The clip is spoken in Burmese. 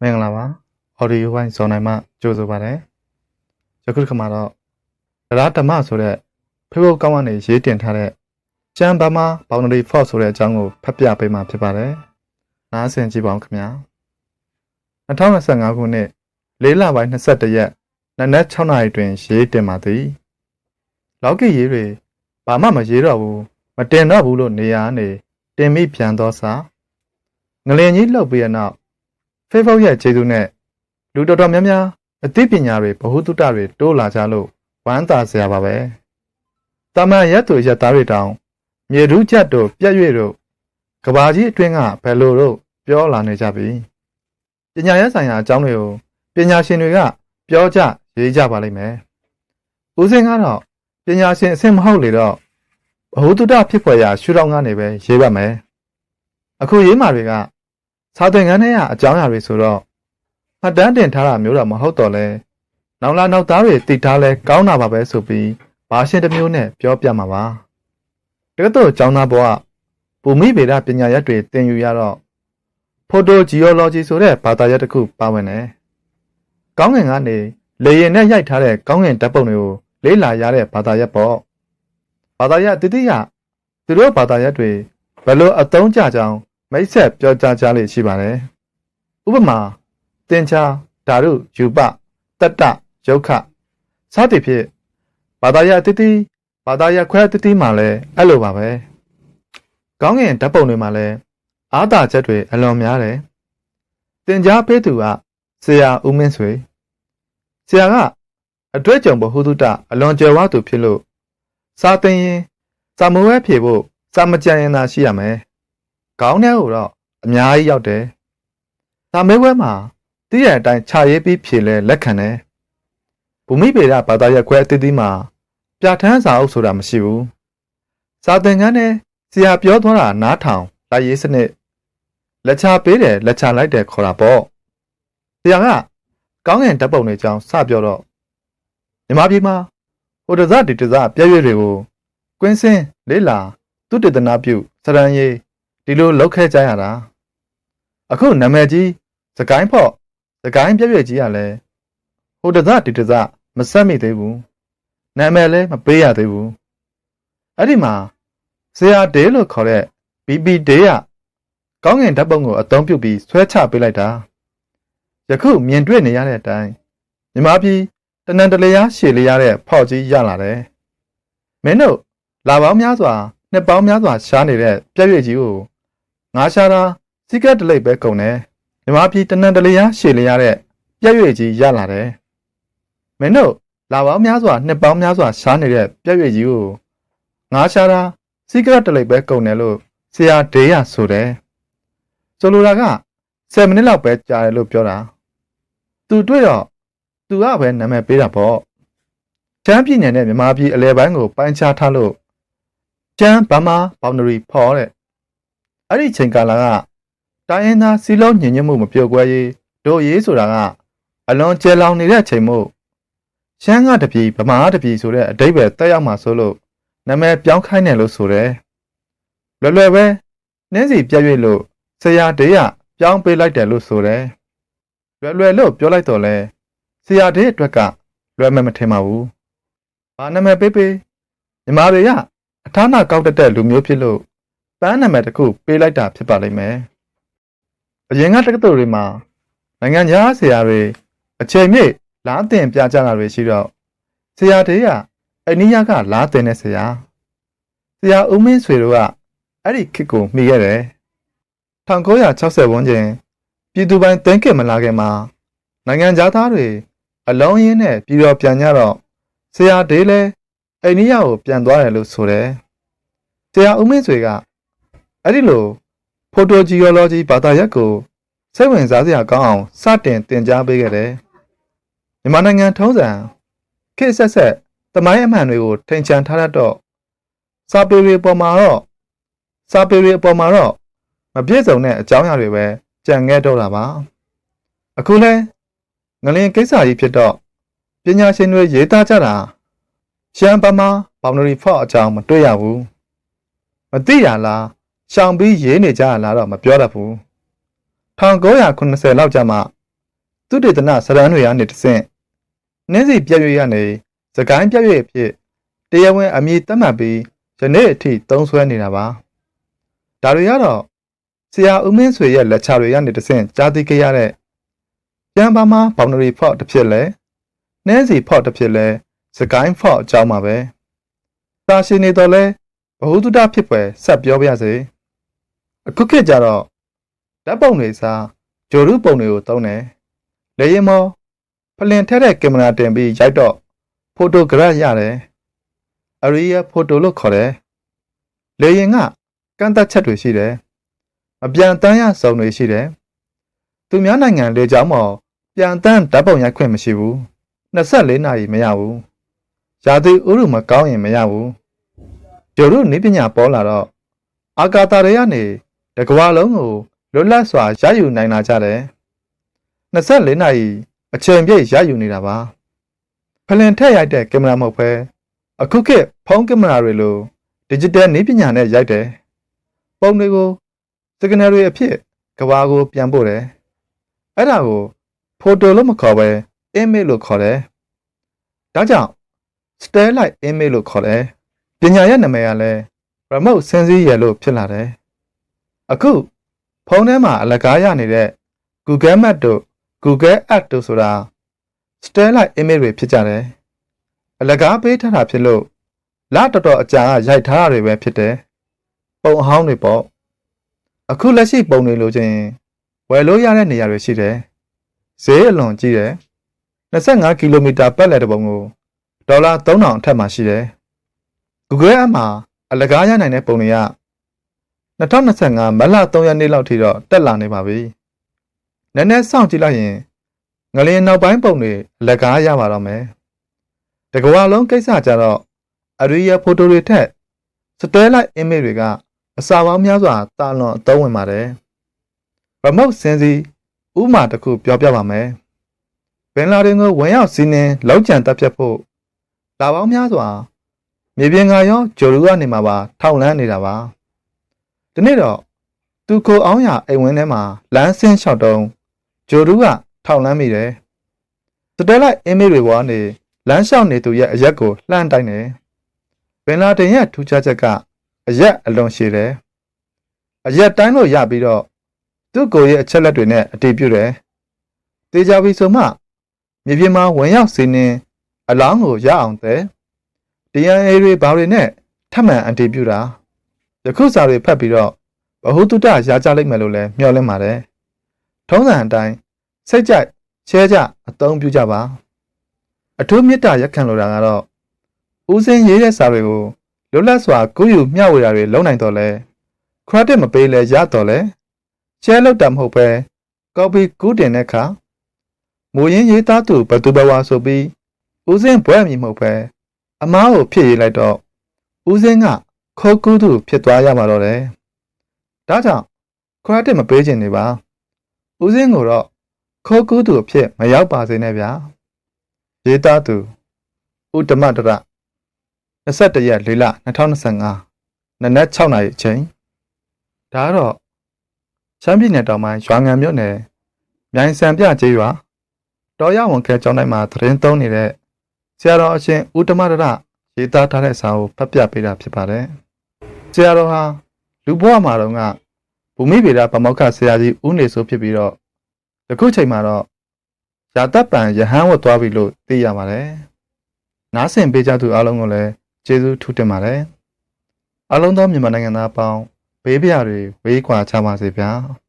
မင်္ဂလာပါ audio ဝိုင်းဇော်နိုင်မှကြိုဆိုပါရစေယခုတစ်ခါမှာတော့တရားဓမ္မဆိုတဲ့ Facebook ကောင်းကနေရေးတင်ထားတဲ့ကျမ်းဘာမာ boundary force ဆိုတဲ့အကြောင်းကိုဖတ်ပြပေးမှာဖြစ်ပါတယ်နားဆင်ကြည့်ပါဦးခင်ဗျာ2025ခုနှစ်၄လပိုင်း21ရက်နနက်6နာရီတွင်ရေးတင်ပါသည်လောက်ကီရေးတွေဘာမှမရေးတော့ဘူးမတင်တော့ဘူးလို့နေရာကနေတင်မိပြန်သောစာငလင်ကြီးလှုပ်ပြီးတဲ့နောက် Facebook ရဲ့ခြေသူနဲ့လူတော်တော်များများအသိပညာတွေဗဟုသုတတွေတိုးလာကြလို့ဝမ်းသာစရာပါပဲ။တာမန်ရက်သူရက်သားတွေတောင်မြေရူးချက်တို့ပြက်ရွေ့တို့ကဘာကြီးအတွင်းကဘယ်လိုတို့ပြောလာနေကြပြီ။ပညာရေးဆိုင်ရာအကြောင်းတွေကိုပညာရှင်တွေကပြောကြရေးကြပါလိမ့်မယ်။ဦးစင်းကတော့ပညာရှင်အဆင့်မဟုတ်လေတော့ဘဟုသုတဖြစ်ဖွယ်ရာရှုထောင့်ကနေပဲရေးပါမယ်။အခုရေးမှာတွေက စာသင်ခန်းထဲကအကြောင်းအရာတွေဆိုတော့မှတ်တမ်းတင်ထားတာမျိုးတော့မဟုတ်တော့လဲနောက်လာနောက်သားတွေတည်ထားလဲကောင်းတာပါပဲဆိုပြီးဘာရှင်တစ်မျိုးနဲ့ပြောပြမှာပါတကယ်တော့ကျောင်းသားဘဝဘူမိဗေဒပညာရပ်တွေသင်ယူရတော့ဖိုတိုဂျီယိုလော်ဂျီဆိုတဲ့ဘာသာရပ်တစ်ခုပါဝင်တယ်ကောင်းငင်ကနေလေရင်နဲ့ရိုက်ထားတဲ့ကောင်းငင်ဓာတ်ပုံတွေကိုလေ့လာရတဲ့ဘာသာရပ်ပေါ့ဘာသာရပ်တတိယသူတို့ဘာသာရပ်တွေဘယ်လိုအသုံးကျကြောင်း မိတ်ဆက်ပြောကြားကြလိမ့်ရှိပါတယ်။ဥပမာတင်ချာဓာရုယူပတတ္တယုတ်ခစသည်ဖြင့်ဘာသာရအတိတိဘာသာရခွဲအတိတိမှာလည်းအဲ့လိုပါပဲ။ကောင်းကင်ဓာတ်ပုံတွေမှာလည်းအာသာချက်တွေအလွန်များတယ်။တင်ကြားပေးသူကဆရာဦးမင်းဆွေဆရာကအတွေ့အကြုံဘဟုတုတအလွန်ကြွယ်ဝသူဖြစ်လို့စာသင်ရင်စာမွေးဖြေဖို့စာမကြံရင်သာရှိရမယ်။ ခေါင်းထဲကိုတော့အများကြီးရောက်တယ်။ဒါမဲဝဲမှာတည့်ရအတိုင်းခြာရေးပြီးဖြေလဲလက်ခံတယ်။ဘူမိပေဒဘာသာရပ်ခွဲအသီးသီးမှာပြဋ္ဌာန်းစာအုပ်ဆိုတာမရှိဘူး။စာသင်ခန်းထဲဆရာပြောသွားတာနားထောင်လိုက်ရေးစနစ်လက်ချပေးတယ်လက်ချလိုက်တယ်ခေါ်တာပေါ့။ဆရာကကောင်းငင်ဓာတ်ပုံတွေအကြောင်းစပြောတော့မြန်မာပြည်မှာဟိုတစဒီတစပြည့်ရွေတွေကိုကွင်းစင်းလေးလာသူတေသနာပြုစရန်ရေး ဒီလိုလောက်ခဲ့ကြရတာအခုနာမည်ကြီးစကိုင်းဖော့စကိုင်းပြည့်ပြည့်ကြီးကလည်းဟိုတစဒီတစမဆက်မိသေးဘူးနာမည်လည်းမပေးရသေးဘူးအဲ့ဒီမှာဆရာဒေးလို့ခေါ်တဲ့ BB ဒေးကကောင်းငင်ဓာတ်ပုံကိုအသုံးပြုပြီးဆွဲချပေးလိုက်တာယခုမြင်တွေ့နေရတဲ့အတိုင်းမြမပြည်တနန်တလျားရှည်လျားတဲ့ဖောက်ကြီးရလာတယ်မင်းတို့လာပေါင်းများစွာနှစ်ပေါင်းများစွာရှားနေတဲ့ပြည့်ရွေကြီးကို ငါရှာတာစီကတ်တလိပ်ပဲကုန်တယ်မြမပြည်တနန်တလျားရှည်လျားတဲ့ပြည့်ရွေကြီးရလာတယ်မင်းတို့လာပေါင်းများစွာနှစ်ပေါင်းများစွာရှားနေတဲ့ပြည့်ရွေကြီးကိုငါရှာတာစီကတ်တလိပ်ပဲကုန်တယ်လို့ဆရာဒေးရဆိုတယ်ဆိုလိုတာက7မိနစ်လောက်ပဲကြာတယ်လို့ပြောတာသူတွေ့တော့သူကပဲနာမည်ပေးတာပေါ့ချမ်းပြည်နယ်နဲ့မြန်မာပြည်အလဲပိုင်းကိုပိုင်းခြားထားလို့ချမ်းဗမာဘောင်ဒရီဖော်တဲ့ အဲ့ဒီချိန်ကာလကတိုင်းရင်းသားစီလုံးညင်ညွတ်မှုမပြောက်ကွဲရေးတို့ရေးဆိုတာကအလွန်ကျယ်လောင်နေတဲ့ချိန်မို့ရှမ်းကတပြည်ဗမာကတပြည်ဆိုတဲ့အတိတ်ပဲတက်ရောက်မှာဆိုလို့နာမည်ပြောင်းခိုင်းတယ်လို့ဆိုတယ်လွယ်လွယ်ပဲနှင်းစီပြည့်ရွေ့လို့ဆရာတေးရပြောင်းပေးလိုက်တယ်လို့ဆိုတယ်လွယ်လွယ်လို့ပြောလိုက်တော့လဲဆရာတေးအတွက်ကလွယ်မယ်မထင်ပါဘူး။ဘာနာမည်ပေးပေးညီမတွေကအထာနာကောက်တတ်တဲ့လူမျိုးဖြစ်လို့ ပန်းနာမည်တစ်ခုပေးလိုက်တာဖြစ်ပါလိမ့်မယ်။အရင်ကတက္ကသိုလ်တွေမှာနိုင်ငံခြားဆရာတွေအချိန်မြင့်လားတင်ပြကြတာတွေရှိတော့ဆရာတေးကအိန္ဒိယကလားတင်တဲ့ဆရာဆရာဦးမင်းဆွေတို့ကအဲ့ဒီခေတ်ကိုမှီခဲ့တယ်။1960ဝန်းကျင်ပြည်သူပိုင်းတင်းကင်မလာခင်မှာနိုင်ငံသားတွေအလုံးရင်းနဲ့ပြည်တော်ပြန်ကြတော့ဆရာဒေးလဲအိန္ဒိယကိုပြန်သွားတယ်လို့ဆိုတယ်။ဆရာဦးမင်းဆွေက အဲ့ဒီလိုဖိုတိုဂျီယိုလော်ဂျီဘာသာရပ်ကိုစိတ်ဝင်စားစရာကောင်းအောင်စတင်သင်ကြားပေးခဲ့တယ်။မြန်မာနိုင်ငံထုံးစံခေတ်ဆက်ဆက်တမိုင်းအမှန်တွေကိုထိန်ချန်ထားတတ်တော့စာပေတွေပေါ်မှာတော့စာပေတွေအပေါ်မှာတော့မပြည့်စုံတဲ့အကြောင်းအရာတွေပဲကြံခဲ့တော့တာပါ။အခုလဲငလင်ကိစ္စကြီးဖြစ်တော့ပညာရှင်တွေရေးသားကြတာရှမ်းပမာဘောင်ဒရီဖော့အကြောင်းမတွေ့ရဘူးမသိရလား ရှောင်ပြီးရေးနေကြရလားတော့မပြောတတ်ဘူး1980လောက်ကျမှသူတေသနစရန်တွေကနေတဆင့်နှင်းစီပြည့်ရွေ့ရနေစကိုင်းပြည့်ရွေ့အဖြစ်တရားဝင်အမည်သတ်မှတ်ပြီးယနေ့အထိသုံးဆွဲနေတာပါဒါတွေကတော့ဆရာဦးမင်းဆွေရဲ့လက်ချတွေကနေတဆင့်ကြားသိခဲ့ရတဲ့ကျမ်းပါမဘောင်နရီဖော့တစ်ဖြစ်လဲနှင်းစီဖော့တစ်ဖြစ်လဲစကိုင်းဖော့အကြောင်းပါပဲသာရှင်နေတော့လဲဘ ഹു တုဒဖြစ်ပွဲဆက်ပြောပြရစေ အခုခေတ်ကြတော့ဓာတ်ပုံတွေစားဂျိုရုပုံတွေကိုသုံးတယ်လေရင်မောဖလင်ထက်တဲ့ကင်မရာတင်ပြီးရိုက်တော့ဖိုတိုဂရက်ရတယ်အရီယာဖိုတိုလို့ခေါ်တယ်လေရင်ကကန့်သက်ချက်တွေရှိတယ်မပြန်တမ်းရစုံတွေရှိတယ်သူများနိုင်ငံလေကြောင်းမော်ပြန်တမ်းဓာတ်ပုံရိုက်ခွင့်မရှိဘူး24နာရီမရဘူးရာသီဥတုမကောင်းရင်မရဘူးဂျိုရုနေပညာပေါ်လာတော့အာကာသတွေကနေ တကဘာလုံးကိုလွတ်လပ်စွာရယူနိုင်လာကြတယ်24နာရီအချိန်ပြည့်ရယူနေတာပါဖလင်ထက်ရိုက်တဲ့ကင်မရာမဟုတ်ဘဲအခုခေတ်ဖုန်းကင်မရာတွေလို digital နည်းပညာနဲ့ရိုက်တယ်ပုံတွေကို signal တွေအဖြစ်ကဘာကိုပြန်ပို့တယ်အဲ့ဒါကို photo လို့မခေါ်ဘဲ image လို့ခေါ်တယ်ဒါကြောင့် still light image လို့ခေါ်တယ်ပညာရဲ့နာမည်ကလည်း remote sensing ရလို့ဖြစ်လာတယ် အခုဖုန်းထဲမှာအလကားရနေတဲ့ Google Map တို့ Google App တို့ဆိုတာ still life image တွေဖြစ်ကြတယ်။အလကားပေးထားတာဖြစ်လို့လတော်တော်အကြာကရိုက်ထားတာတွေပဲဖြစ်တယ်။ပုံအဟောင်းတွေပေါ့။အခုလက်ရှိပုံတွေလိုချင်ဝယ်လို့ရတဲ့နေရာတွေရှိတယ်။ဈေးအလွန်ကြီးတယ်။25ကီလိုမီတာပတ်လည်တစ်ပုံကိုဒေါ်လာ3000အထက်မှာရှိတယ်။ Google App မှာအလကားရနိုင်တဲ့ပုံတွေက 2025မတ်လ3ရက်နေ့လောက်ထိတော့တက်လာနေပါပြီ။နည်းနည်းစောင့်ကြည့်လိုက်ရင်ငလျင်နောက်ပိုင်းပုံတွေလက်ကားရပါတော့မယ်။တကဝါလုံးကိစ္စကြတော့အရီယာဖိုတိုတွေထက်စတဲလိုက် image တွေကအစာပေါင်းများစွာတာလွန်အသုံးဝင်ပါတယ်။ remote sensing ဥမာတစ်ခုပြောပြပါမယ်။ဘင်လာဒင်ကိုဝင်ရောက်စီးနှင်းလောက်ကျန်တပ်ဖြတ်ဖို့လာပေါင်းများစွာမြေပြင်ကရောဂျိုရူကနေမှာပါထောက်လန်းနေတာပါ။ ဒီနေ့တော့သူကိုအောင်ရအိမ်ဝင်းထဲမှာလမ်းဆင်းလျှောက်တုံးဂျိုရူးကထောက်လန်းမိတယ်စတဲလိုက်အင်းမေးတွေပေါ်ကနေလမ်းလျှောက်နေသူရဲ့အရက်ကိုလှမ်းတိုင်းတယ်ဘင်လာတင်ရဲ့ထူးခြားချက်ကအရက်အလွန်ရှည်တယ်အရက်တိုင်းလို့ရပြီးတော့သူ့ကိုယ်ရဲ့အချက်လက်တွေနဲ့အတည်ပြုတယ်တေချာပြီဆိုမှမြေပြင်မှာဝင်ရောက်စီးနှင်းအလောင်းကိုရအောင်တဲ့ DNA တွေဘာတွေနဲ့ထပ်မံအတည်ပြုတာ ယခုစာတွေဖတ်ပြီးတော့ဘ ഹു တုတရကြလိမ့်မယ်လို့လည်းမျှော်လင့်ပါတယ်ထုံးစံအတိုင်းစိတ်ကြိုက်ချဲကြအသုံးပြုကြပါအထူးမေတ္တာရက်ခံလိုတာကတော့ဦးစင်းရေးတဲ့စာတွေကိုလွတ်လပ်စွာကူးယူမျှဝေတာတွေလုပ်နိုင်တော့လဲ credit မပေးလဲရတော့လဲ share လုပ်တာမဟုတ်ပဲ copy ကူးတင်တဲ့အခါမူရင်းရေးသားသူဘသူဘဝဆိုပြီးဦးစင်းဘွဲ့မြည်မဟုတ်ပဲအမားကိုဖြစ်ရေးလိုက်တော့ဦးစင်းက ခိုးကူးသူဖြစ်သွားရမှာတော့တယ်။ဒါကြောင့်ခရတစ်မပေးခြင်းနေပါ။ဦးစင်းကိုတော့ခိုးကူးသူအဖြစ်မရောက်ပါစေနဲ့ဗျာ။ရေးသားသူဥတ္တမတရ21ရက်၄လ2025နနက်6နာရီအချိန်ဒါကတော့ရှမ်းပြည်နယ်တောင်ပိုင်းရွာငံမြို့နယ်မြိုင်စံပြကျေးရွာတော်ရဝန်ခဲကျောင်းတိုင်းမှာသတင်းသုံးနေတဲ့ဆရာတော်အရှင်ဥတ္တမတရရေးသားထားတဲ့စာကိုဖတ်ပြပေးတာဖြစ်ပါတယ်။ ဆရာတော်ဟာလူဘဝမှာတော့ကဘူမိဗေဒဗမောက္ခဆရာကြီးဦးနေစိုးဖြစ်ပြီးတော့ယခုချိန်မှာတော့ရာတပ်ပံယဟန်ဝတ်သွားပြီလို့သိရပါတယ်။နားဆင်ပေးကြသူအားလုံးကိုလည်းကျေးဇူးထူးတင်ပါတယ်။အားလုံးသောမြန်မာနိုင်ငံသားအပေါင်းဘေးပြားတွေဝေးကွာချပါစေဗျာ။